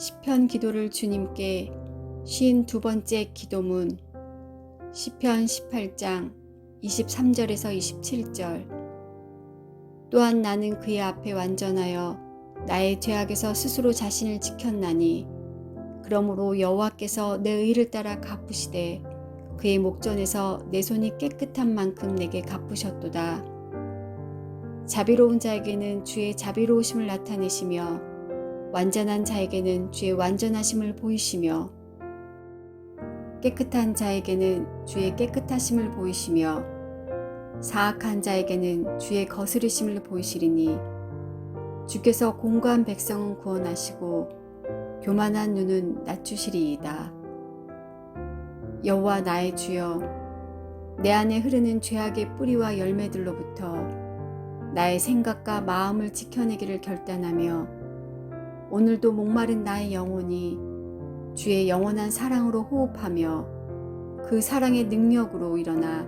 시편 기도를 주님께 쉰 두 번째 기도문 시편 18장 23절에서 27절 또한 나는 그의 앞에 완전하여 나의 죄악에서 스스로 자신을 지켰나니 그러므로 여호와께서 내 의를 따라 갚으시되 그의 목전에서 내 손이 깨끗한 만큼 내게 갚으셨도다. 자비로운 자에게는 주의 자비로우심을 나타내시며 완전한 자에게는 주의 완전하심을 보이시며 깨끗한 자에게는 주의 깨끗하심을 보이시며 사악한 자에게는 주의 거스르심을 보이시리니 주께서 공고한 백성은 구원하시고 교만한 눈은 낮추시리이다. 여호와 나의 주여 내 안에 흐르는 죄악의 뿌리와 열매들로부터 나의 생각과 마음을 지켜내기를 결단하며 오늘도 목마른 나의 영혼이 주의 영원한 사랑으로 호흡하며 그 사랑의 능력으로 일어나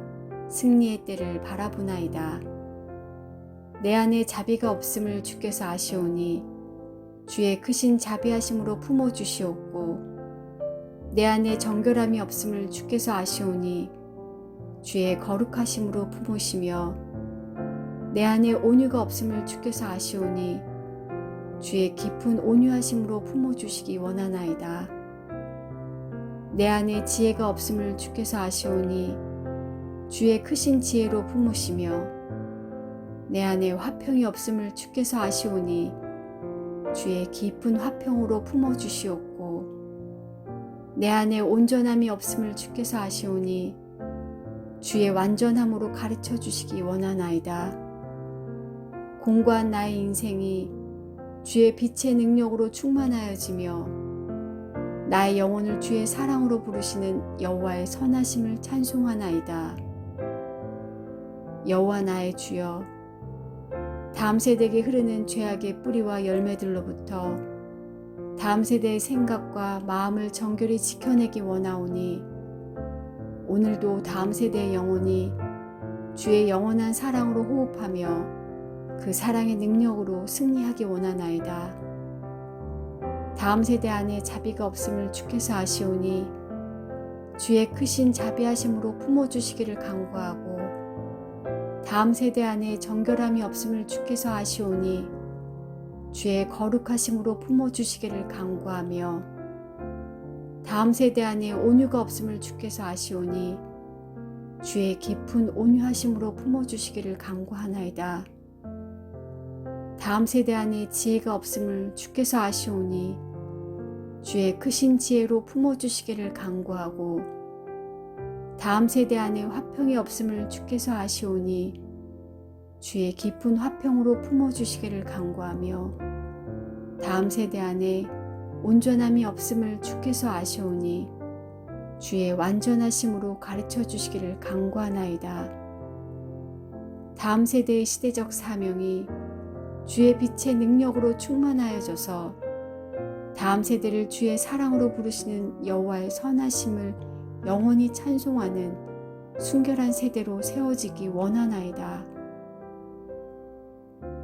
승리의 때를 바라보나이다. 내 안에 자비가 없음을 주께서 아시오니 주의 크신 자비하심으로 품어 주시옵고 내 안에 정결함이 없음을 주께서 아시오니 주의 거룩하심으로 품으시며 내 안에 온유가 없음을 주께서 아시오니 주의 깊은 온유하심으로 품어주시기 원하나이다. 내 안에 지혜가 없음을 주께서 아시오니 주의 크신 지혜로 품으시며 내 안에 화평이 없음을 주께서 아시오니 주의 깊은 화평으로 품어주시옵고 내 안에 온전함이 없음을 주께서 아시오니 주의 완전함으로 가르쳐 주시기 원하나이다. 공고한 나의 인생이 주의 빛의 능력으로 충만하여지며 나의 영혼을 주의 사랑으로 부르시는 여호와의 선하심을 찬송하나이다. 여호와 나의 주여 다음 세대에게 흐르는 죄악의 뿌리와 열매들로부터 다음 세대의 생각과 마음을 정결히 지켜내기 원하오니 오늘도 다음 세대의 영혼이 주의 영원한 사랑으로 호흡하며 그 사랑의 능력으로 승리하기 원하나이다. 다음 세대 안에 자비가 없음을 주께서 아시오니 주의 크신 자비하심으로 품어주시기를 간구하고 다음 세대 안에 정결함이 없음을 주께서 아시오니 주의 거룩하심으로 품어주시기를 간구하며 다음 세대 안에 온유가 없음을 주께서 아시오니 주의 깊은 온유하심으로 품어주시기를 간구하나이다. 다음 세대 안에 지혜가 없음을 주께서 아시오니 주의 크신 지혜로 품어주시기를 간구하고 다음 세대 안에 화평이 없음을 주께서 아시오니 주의 깊은 화평으로 품어주시기를 간구하며 다음 세대 안에 온전함이 없음을 주께서 아시오니 주의 완전하심으로 가르쳐 주시기를 간구하나이다. 다음 세대의 시대적 사명이 주의 빛의 능력으로 충만하여져서 다음 세대를 주의 사랑으로 부르시는 여호와의 선하심을 영원히 찬송하는 순결한 세대로 세워지기 원하나이다.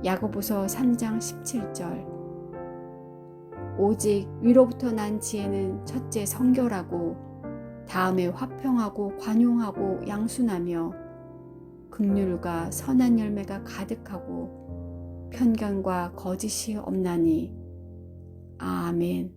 야고보서 3장 17절 오직 위로부터 난 지혜는 첫째 성결하고 다음에 화평하고 관용하고 양순하며 극률과 선한 열매가 가득하고 편견과 거짓이 없나니 아멘.